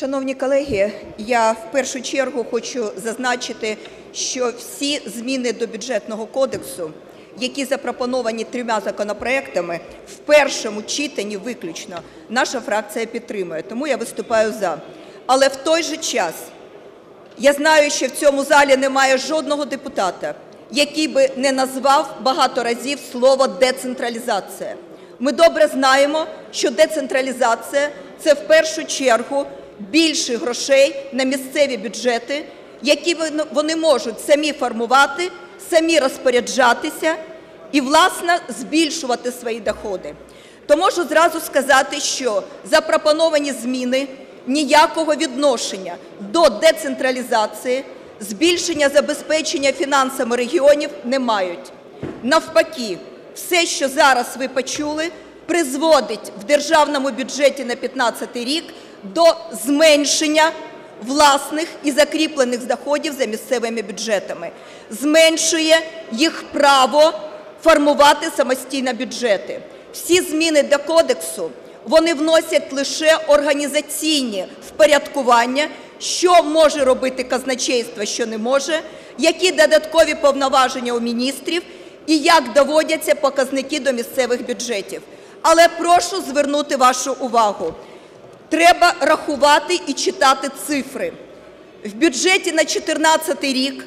Шановні колеги, я в першу чергу хочу зазначити, що всі зміни до Бюджетного кодексу, які запропоновані трьома законопроектами, в першому читанні виключно наша фракція підтримує. Тому я виступаю "за". Але в той же час я знаю, що в цьому залі немає жодного депутата, який би не назвав багато разів слово "децентралізація". Ми добре знаємо, що децентралізація – це в першу чергу більше грошей на місцеві бюджети, які вони- можуть самі формувати, самі розпоряджатися і, власне, збільшувати свої доходи. То можу зразу сказати, що запропоновані зміни ніякого відношення до децентралізації, збільшення забезпечення фінансами регіонів не мають. Навпаки, все, що зараз ви почули, призводить в державному бюджеті на 2015 рік до зменшення власних і закріплених доходів за місцевими бюджетами, зменшує їх право формувати самостійно бюджети. Всі зміни до кодексу вони вносять лише організаційні впорядкування, що може робити казначейство, що не може, які додаткові повноваження у міністрів і як доводяться показники до місцевих бюджетів. Але прошу звернути вашу увагу. Треба рахувати і читати цифри. В бюджеті на 2014 рік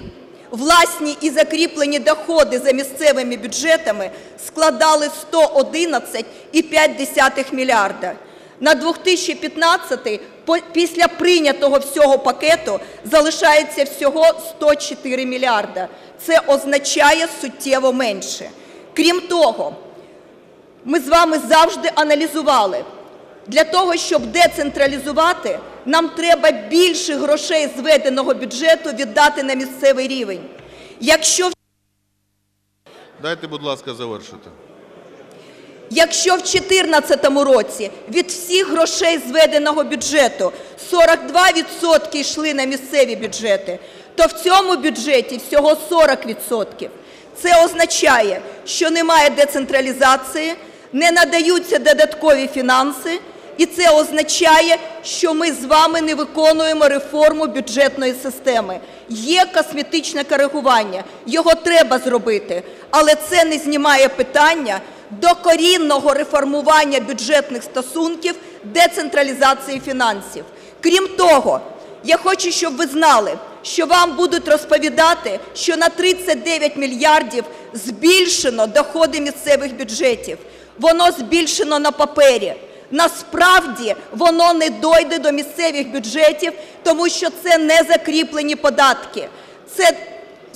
власні і закріплені доходи за місцевими бюджетами складали 111,5 мільярда. На 2015 по- після прийнятого всього пакету залишається всього 104 мільярда. Це означає суттєво менше. Крім того, ми з вами завжди аналізували. Для того, щоб децентралізувати, нам треба більше грошей з введеного бюджету віддати на місцевий рівень. Якщо Дайте, будь ласка, завершити. Якщо в 2014 році від всіх грошей зведеного бюджету 42% йшли на місцеві бюджети, то в цьому бюджеті всього 40%. Це означає, що немає децентралізації, не надаються додаткові фінанси, і це означає, що ми з вами не виконуємо реформу бюджетної системи. Є косметичне коригування, його треба зробити, але це не знімає питання докорінного реформування бюджетних стосунків, децентралізації фінансів. Крім того, я хочу, щоб ви знали, що вам будуть розповідати, що на 39 мільярдів збільшено доходи місцевих бюджетів. Воно збільшено на папері. Насправді воно не дойде до місцевих бюджетів, тому що це не закріплені податки. Це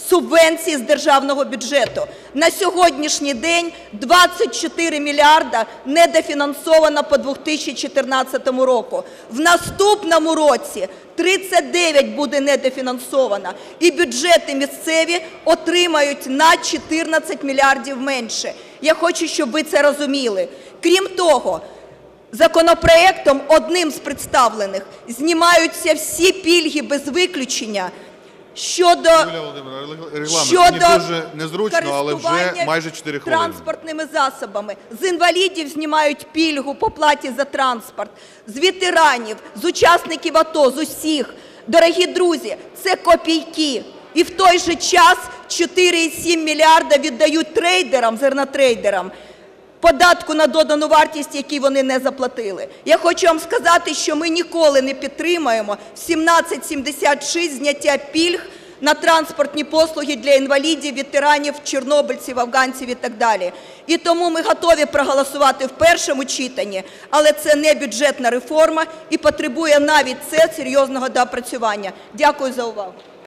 субвенції з державного бюджету. На сьогоднішній день 24 мільярда недофінансовано по 2014 року. В наступному році 39 буде недофінансовано. І бюджети місцеві отримають на 14 мільярдів менше. Я хочу, щоб ви це розуміли. Крім того, Законопроектом одним з представлених знімаються всі пільги без виключення щодо щодо незручно, але вже користування майже 4 хвилини. транспортними засобами. З інвалідів знімають пільгу по платі за транспорт, з ветеранів, з учасників АТО, з усіх. Дорогі друзі, це копійки. І в той же час 4,7 мільярда віддають трейдерам, зернотрейдерам, податку на додану вартість, який вони не заплатили. Я хочу вам сказати, що ми ніколи не підтримаємо в 1776 зняття пільг на транспортні послуги для інвалідів, ветеранів, чорнобильців, афганців і так далі. І тому ми готові проголосувати в першому читанні, але це не бюджетна реформа і потребує навіть це серйозного доопрацювання. Дякую за увагу.